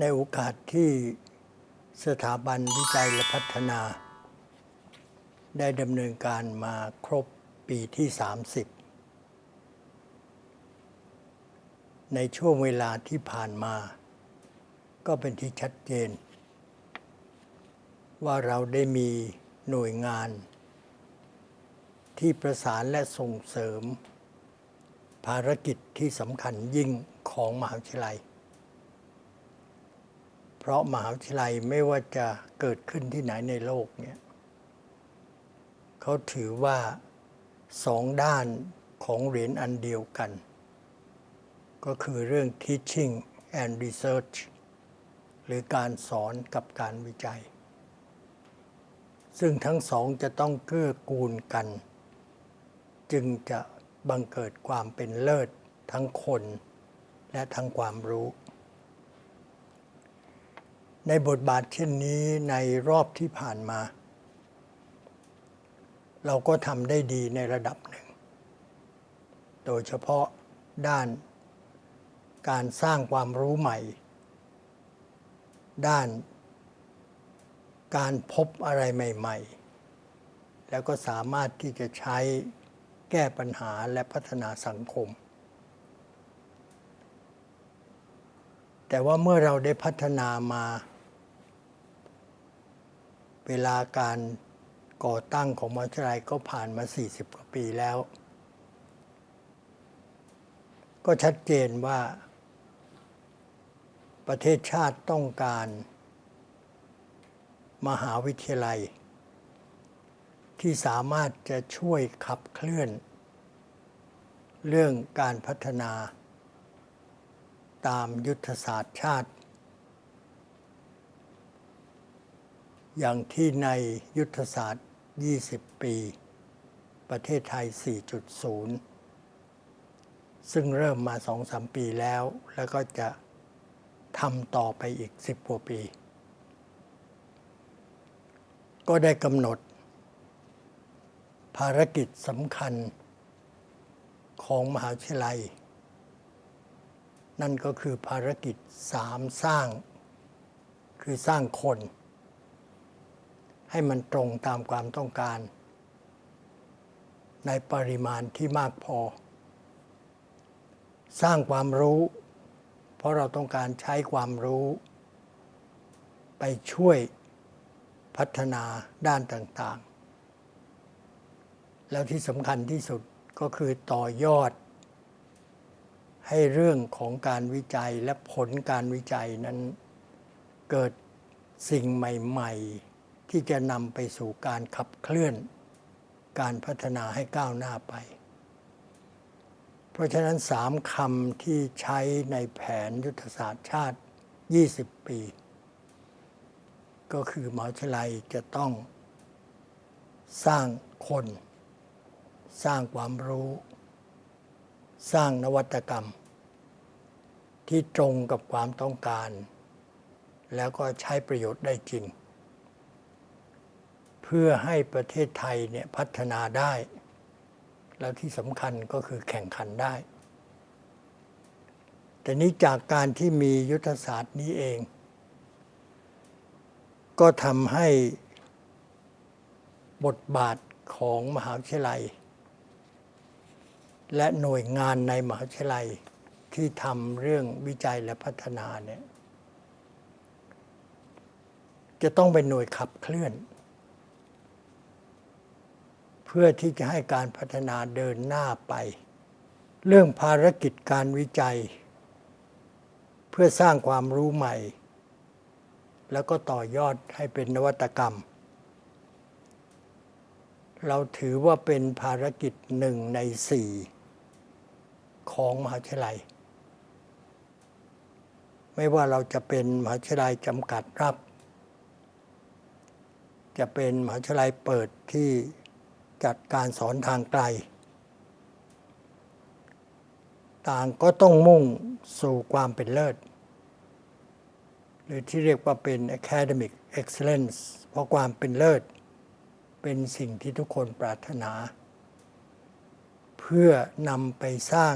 ในโอกาสที่สถาบันวิจัยและพัฒนา ได้ดำเนินการมาครบปีที่ 30 ในช่วงเวลาที่ผ่านมา ก็เป็นที่ชัดเจน ว่าเราได้มีหน่วยงาน ที่ประสานและส่งเสริม ภารกิจที่สำคัญยิ่งของมหาวิทยาลัย ราะมหาวิทยาลัยไม่ว่าจะเกิดขึ้นที่ไหนในโลกเนี่ยเขาถือว่าสองด้านของเหรียญอันเดียวกัน ก็คือเรื่อง teaching and research หรือการสอนกับการวิจัย ซึ่งทั้งสองจะต้องเกื้อกูลกัน จึงจะบังเกิดความเป็นเลิศทั้งคนและทั้งความรู้ ในบทบาทเช่นนี้ในรอบที่ผ่านมา เราก็ทำได้ดีในระดับหนึ่ง โดยเฉพาะด้านการสร้างความรู้ใหม่ ด้านการพบอะไรใหม่ ๆ แล้วก็สามารถที่จะใช้แก้ปัญหาและพัฒนาสังคม แต่ว่าเมื่อเราได้พัฒนามา เวลาการก่อตั้งของมหาวิทยาลัยก็ผ่านมา 40 กว่าปีแล้ว ก็ชัดเจนว่า ประเทศชาติต้องการ มหาวิทยาลัย ที่สามารถจะช่วยขับเคลื่อน เรื่องการพัฒนา ตามยุทธศาสตร์ชาติ อย่างที่ในยุทธศาสตร์ 20 ปี ประเทศไทย 4.0 ซึ่งเริ่มมา 2-3 ปีแล้ว แล้วก็จะทำต่อไปอีก 10กว่าปี ก็ได้กำหนด ภารกิจสำคัญของมหาวิทยาลัย นั่นก็คือภารกิจสามสร้าง คือสร้างคน ให้มันตรงตามความต้องการ ในปริมาณที่มากพอ สร้างความรู้ เพราะเราต้องการใช้ความรู้ ไปช่วยพัฒนาด้านต่างๆ แล้วที่สำคัญที่สุดก็คือต่อยอด ให้เรื่องของการวิจัยและผลการวิจัยนั้นเกิดสิ่งใหม่ ๆ ที่จะนำไปสู่การขับเคลื่อน การพัฒนาให้ก้าวหน้าไป เพราะฉะนั้นสามคำที่ใช้ในแผนยุทธศาสตร์ชาติ 20 ปี ก็คือมหาวิทยาลัยจะต้องสร้างคน สร้างความรู้ สร้างนวัตกรรม ที่ตรงกับความต้องการ แล้วก็ใช้ประโยชน์ได้จริง พื่อให้ประเทศไทยเนี่ยพัฒนาได้ แล้วที่สำคัญก็คือแข่งขันได้ แต่นี้จากการที่มียุทธศาสตร์นี้เอง ก็ทำให้บทบาทของมหาวิทยาลัย และหน่วยงานในมหาวิทยาลัยที่ทำเรื่องวิจัยและพัฒนาเนี่ยจะต้องเป็นหน่วยขับเคลื่อน เพื่อที่จะให้การพัฒนาเดินหน้าไป เรื่องภารกิจการวิจัย เพื่อสร้างความรู้ใหม่ แล้วก็ต่อยอดให้เป็นนวัตกรรม เราถือว่าเป็นภารกิจหนึ่งในสี่ของมหาวิทยาลัย ไม่ว่าเราจะเป็นมหาวิทยาลัยจำกัดรับ จะเป็นมหาวิทยาลัยเปิดที่ จัดการสอนทางไกล ต่างก็ต้องมุ่งสู่ความเป็นเลิศ หรือที่เรียกว่าเป็น academic excellence เพราะความเป็นเลิศ เป็นสิ่งที่ทุกคนปรารถนา เพื่อนำไปสร้าง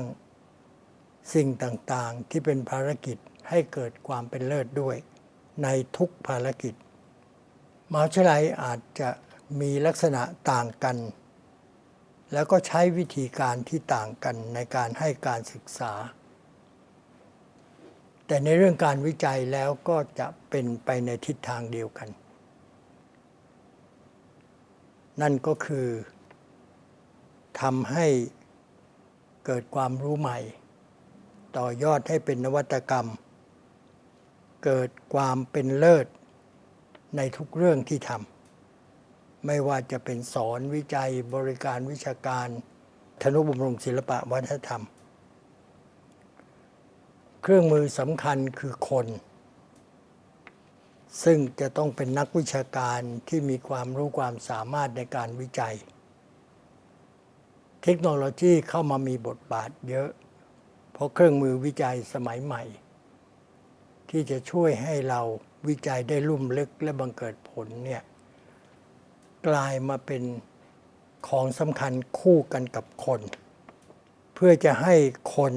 สิ่งต่างๆที่เป็นภารกิจให้เกิดความเป็นเลิศด้วย ในทุกภารกิจมหาวิทยาลัยอาจจะ มีลักษณะต่างกัน แล้วก็ใช้วิธีการที่ต่างกันในการให้การศึกษา แต่ในเรื่องการวิจัยแล้วก็จะเป็นไปในทิศทางเดียวกัน นั่นก็คือทำให้เกิดความรู้ใหม่ ต่อยอดให้เป็นนวัตกรรม เกิดความเป็นเลิศในทุกเรื่องที่ทำ ไม่ว่าจะเป็นสอนวิจัยบริการวิชาการธนุบำรุงศิลปะวัฒนธรรม เครื่องมือสำคัญคือคน ซึ่งจะต้องเป็นนักวิชาการที่มีความรู้ความสามารถในการวิจัย เทคโนโลยีเข้ามามีบทบาทเยอะ เพราะเครื่องมือวิจัยสมัยใหม่ ที่จะช่วยให้เราวิจัยได้ลุ่มลึกและบังเกิดผลเนี่ย กลายมาเป็นของสำคัญคู่กันกับคน เพื่อจะให้คน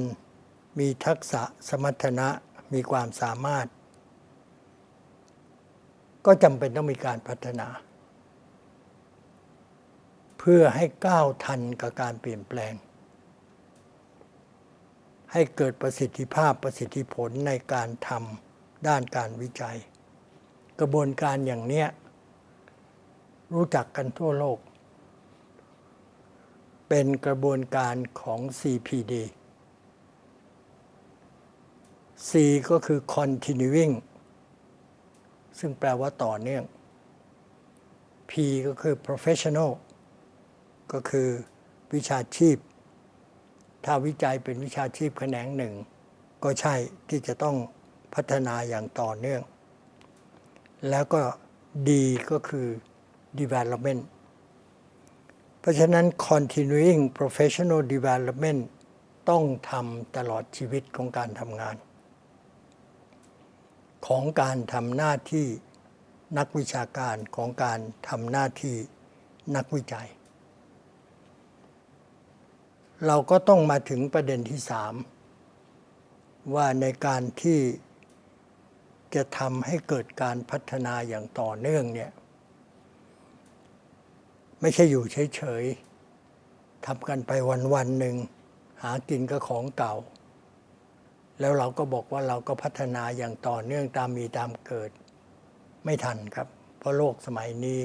มีทักษะสมรรถนะมีความสามารถ ก็จำเป็นต้องมีการพัฒนา เพื่อให้ก้าวทันกับการเปลี่ยนแปลง ให้เกิดประสิทธิภาพประสิทธิผลในการทำด้านการวิจัย กระบวนการอย่างเนี้ย รู้จักกันทั่วโลก เป็นกระบวนการของ CPD C ก็คือ continuing ซึ่งแปลว่าต่อเนื่อง P ก็คือ professional ก็คือวิชาชีพ ถ้าวิจัยเป็นวิชาชีพแขนงหนึ่ง ก็ใช่ที่จะต้องพัฒนาอย่างต่อเนื่อง แล้วก็ D ก็คือ development เพราะฉะนั้น continuing professional development ต้องทำตลอดชีวิตของการทำงาน ของการทำหน้าที่นักวิชาการของการทำหน้าที่นักวิจัย เราก็ต้องมาถึงประเด็นที่สามว่าในการที่จะทำให้เกิดการพัฒนาอย่างต่อเนื่องเนี่ย ไม่ใช่อยู่เฉยๆทำกันไปวันๆหนึ่ง หากินกับของเก่า แล้วเราก็บอกว่าเราก็พัฒนาอย่างต่อเนื่องตามมีตามเกิด ไม่ทันครับ เพราะโลกสมัยนี้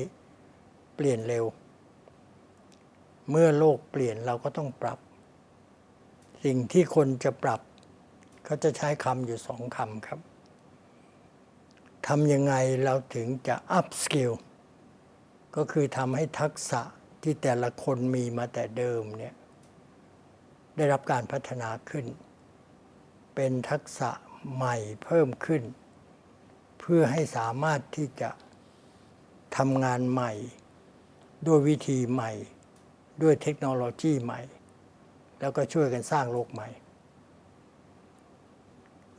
เปลี่ยนเร็ว เมื่อโลกเปลี่ยนเราก็ต้องปรับ สิ่งที่คนจะปรับเขาจะใช้คำอยู่สองคำครับทำยังไงเราถึงจะ up skill ก็คือทำให้ทักษะที่แต่ละคนมีมาแต่เดิมเนี่ยได้รับการพัฒนาขึ้น เป็นทักษะใหม่เพิ่มขึ้น เพื่อให้สามารถที่จะทำงานใหม่ ด้วยวิธีใหม่ ด้วยเทคโนโลยีใหม่ แล้วก็ช่วยกันสร้างโลกใหม่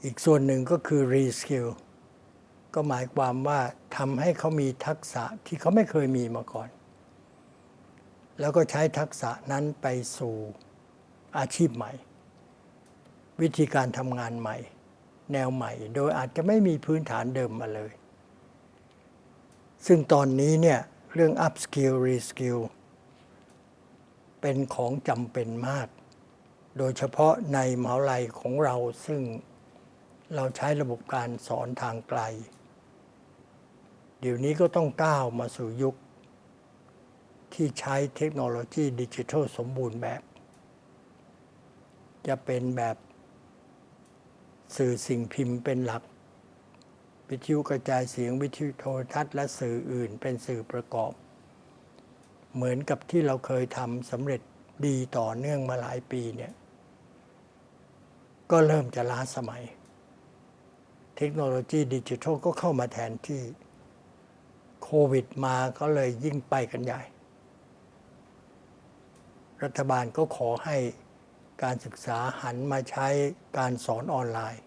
อีกส่วนหนึ่งก็คือ reskill ก็หมายความว่าทำให้เขามีทักษะที่เขาไม่เคยมีมาก่อน แล้วก็ใช้ทักษะนั้นไปสู่อาชีพใหม่ วิธีการทำงานใหม่ แนวใหม่ โดยอาจจะไม่มีพื้นฐานเดิมมาเลย ซึ่งตอนนี้เนี่ยเรื่อง up skill re skill เป็นของจำเป็นมาก โดยเฉพาะในมหาลัยของเราซึ่งเราใช้ระบบการสอนทางไกล เดี๋ยวนี้ก็ต้องก้าวมาสู่ยุคที่ใช้เทคโนโลยีดิจิทัลสมบูรณ์แบบ จะเป็นแบบสื่อสิ่งพิมพ์เป็นหลัก วิทยุกระจายเสียงวิทยุโทรทัศน์และสื่ออื่นเป็นสื่อประกอบ เหมือนกับที่เราเคยทำสำเร็จดีต่อเนื่องมาหลายปีเนี่ยก็เริ่มจะล้าสมัย เทคโนโลยีดิจิทัลก็เข้ามาแทนที่ วิดมาก็เลยยิ่งไปกันใหญ่ รัฐบาลก็ขอให้การศึกษาหันมาใช้การสอนออนไลน์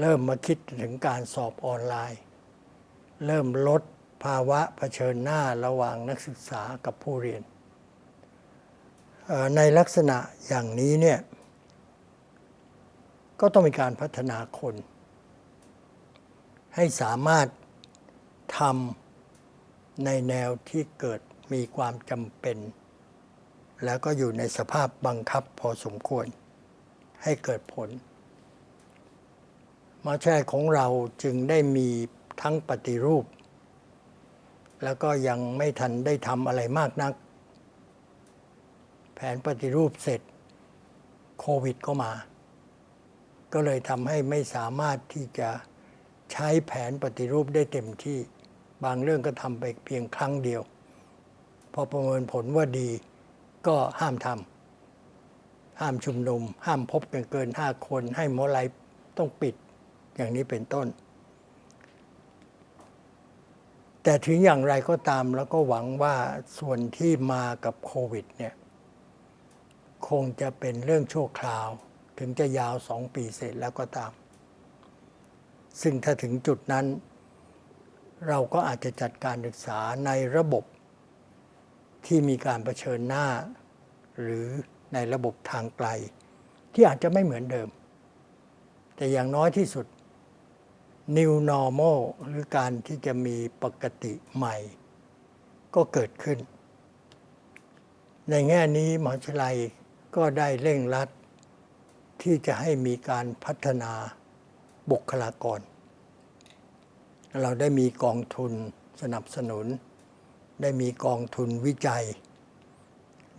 เริ่มมาคิดถึงการสอบออนไลน์ เริ่มลดภาวะเผชิญหน้าระหว่างนักศึกษากับผู้เรียน ในลักษณะอย่างนี้เนี่ยก็ต้องมีการพัฒนาคน ให้สามารถ ทำในแนวที่เกิดมีความจำเป็น แล้วก็อยู่ในสภาพบังคับพอสมควร ให้เกิดผล มาแช่ของเราจึงได้มีทั้งปฏิรูป แล้วก็ยังไม่ทันได้ทำอะไรมากนัก แผนปฏิรูปเสร็จ โควิดก็มา ก็เลยทำให้ไม่สามารถที่จะใช้แผนปฏิรูปได้เต็มที่ บางเรื่องก็ทำไปเพียงครั้งเดียว พอประเมินผลว่าดีก็ห้ามทำห้ามชุมนุม ห้ามพบกันเกินห้าคน ให้หมอลายต้องปิดอย่างนี้เป็นต้น แต่ถึงอย่างไรก็ตามแล้วก็หวังว่าส่วนที่มากับโควิดเนี่ยคงจะเป็นเรื่องชั่วคราว ถึงจะยาวสองปีเสร็จแล้วก็ตาม ซึ่งถ้าถึงจุดนั้น เราก็อาจจะจัดการศึกษาในระบบที่มีการรเผชิญหน้า หรือในระบบทางไกล ที่อาจจะไม่เหมือนเดิม แต่อย่างน้อยที่สุด new normal หรือการที่จะมีปกติใหม่ ก็เกิดขึ้น ในแง่นี้มหาวิทยาลัยก็ได้เร่งรัดที่จะให้มีการพัฒนาบุคลากร เราได้มีกองทุนสนับสนุน ได้มีกองทุนวิจัย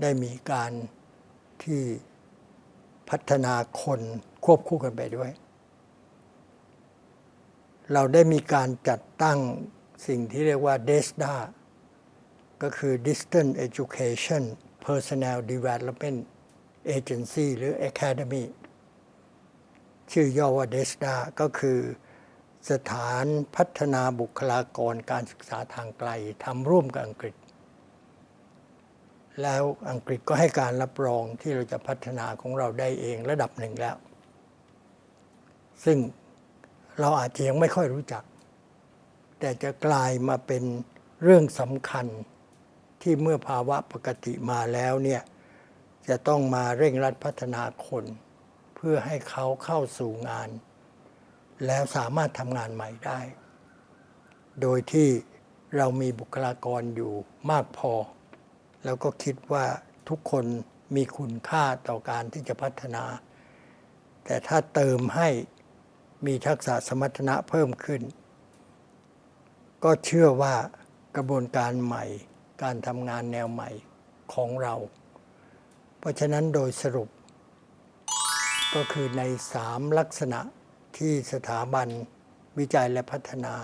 ได้มีการที่พัฒนาคนควบคู่กันไปด้วย เราได้มีการจัดตั้งสิ่งที่เรียกว่า DESDA ก็คือ Distance Education Personnel Development Agency หรือ Academy ชื่อย่อว่า DESDA ก็คือ สถานพัฒนาบุคลากรการศึกษาทางไกลทำร่วมกับอังกฤษ แล้วอังกฤษก็ให้การรับรองที่เราจะพัฒนาของเราได้เองระดับหนึ่งแล้ว ซึ่งเราอาจจะยังไม่ค่อยรู้จัก แต่จะกลายมาเป็นเรื่องสำคัญที่เมื่อภาวะปกติมาแล้วเนี่ยจะต้องมาเร่งรัดพัฒนาคน เพื่อให้เขาเข้าสู่งาน แล้วสามารถทำงานใหม่ได้ โดยที่เรามีบุคลากรอยู่มากพอ แล้วก็คิดว่าทุกคนมีคุณค่าต่อการที่จะพัฒนา แต่ถ้าเติมให้มีทักษะสมรรถนะเพิ่มขึ้น ก็เชื่อว่ากระบวนการใหม่ การทำงานแนวใหม่ของเรา เพราะฉะนั้นโดยสรุป ก็คือในสามลักษณะ ที่สถาบันวิจัยและพัฒนา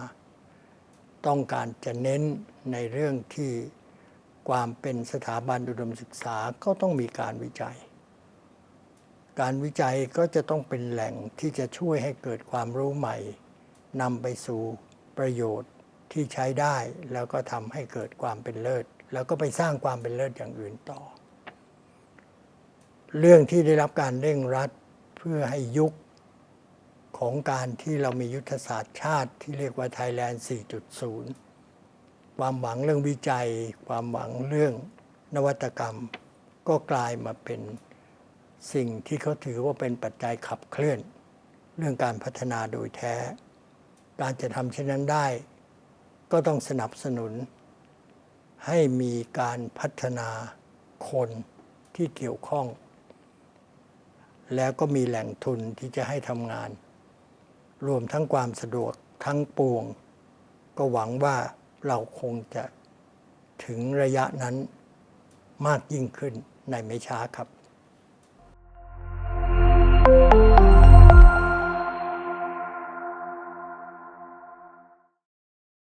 ต้องการจะเน้นในเรื่องที่ความเป็นสถาบันอุดมศึกษาก็ต้องมีการวิจัย การวิจัยก็จะต้องเป็นแหล่งที่จะช่วยให้เกิดความรู้ใหม่นำไปสู่ประโยชน์ที่ใช้ได้ แล้วก็ทำให้เกิดความเป็นเลิศ แล้วก็ไปสร้างความเป็นเลิศอย่างอื่นต่อ เรื่องที่ได้รับการเร่งรัดเพื่อให้ยุค ของการที่เรามียุทธศาสตร์ชาติที่เรียกว่า Thailand 4.0 ความหวังเรื่องวิจัย ความหวังเรื่องนวัตกรรม ก็กลายมาเป็นสิ่งที่เขาถือว่าเป็นปัจจัยขับเคลื่อน เรื่องการพัฒนาโดยแท้ การจะทำเช่นนั้นได้ ก็ต้องสนับสนุน ให้มีการพัฒนาคนที่เกี่ยวข้อง แล้วก็มีแหล่งทุนที่จะให้ทำงาน รวมทั้งความสะดวกทั้งปวง ก็หวังว่าเราคงจะถึงระยะนั้นมากยิ่งขึ้นในไม่ช้าครับ